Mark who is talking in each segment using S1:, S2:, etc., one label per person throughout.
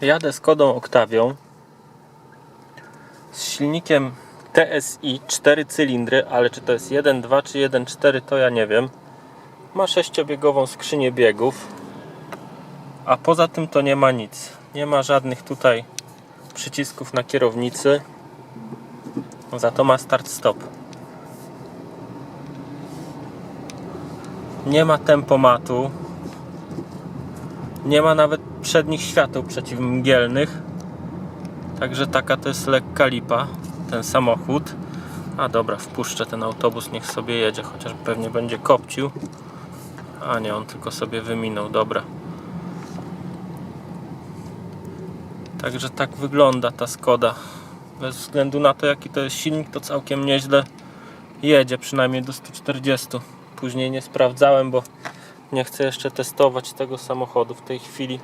S1: Jadę Skodą Oktawią z silnikiem TSI 4 cylindry, ale czy to jest 1.2 czy 1.4 to ja nie wiem. Ma sześciobiegową skrzynię biegów, a poza tym to nie ma nic. Nie ma żadnych tutaj przycisków na kierownicy. Za to ma start-stop. Nie ma tempomatu. Nie ma nawet przednich świateł przeciwmgielnych. Także taka to jest lekka lipa, ten samochód. A dobra, wpuszczę ten autobus, niech sobie jedzie, chociaż pewnie będzie kopcił. A nie, on tylko sobie wyminął, dobra. Także tak wygląda ta Skoda. Bez względu na to, jaki to jest silnik, to całkiem nieźle jedzie, przynajmniej do 140. Później nie sprawdzałem, bo nie chcę jeszcze testować tego samochodu w tej chwili.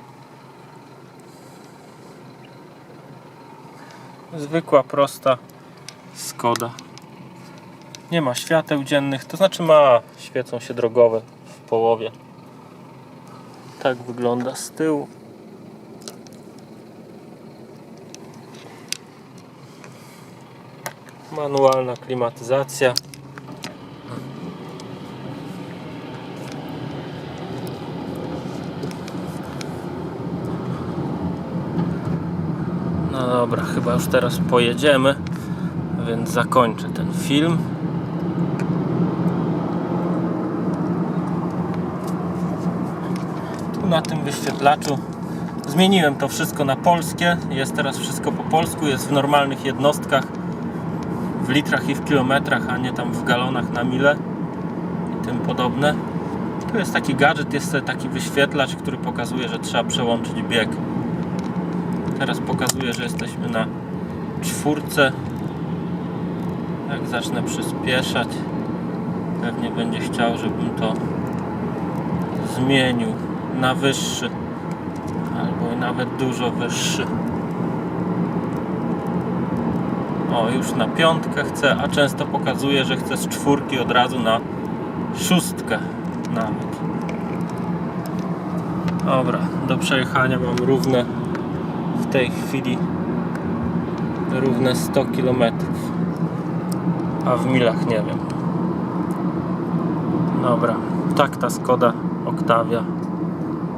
S1: Zwykła, prosta Skoda. Nie ma świateł dziennych, to znaczy ma, świecą się drogowe w połowie. Tak wygląda z tyłu. Manualna klimatyzacja. No dobra, chyba już teraz pojedziemy, więc zakończę ten film. Tu na tym wyświetlaczu zmieniłem to wszystko na polskie. Jest teraz wszystko po polsku, jest w normalnych jednostkach, w litrach i w kilometrach, a nie tam w galonach na mile i tym podobne. Tu jest taki gadżet, jest taki wyświetlacz, który pokazuje, że trzeba przełączyć bieg. Teraz pokazuje, że jesteśmy na czwórce. Jak zacznę przyspieszać, pewnie będzie chciał, żebym to zmienił na wyższy albo nawet dużo wyższy. O, już na piątkę chcę, a często pokazuje, że chcę z czwórki od razu na szóstkę nawet. Dobra, do przejechania mam równe tej chwili równe 100 km. A w milach nie wiem. Dobra, tak ta Skoda Octavia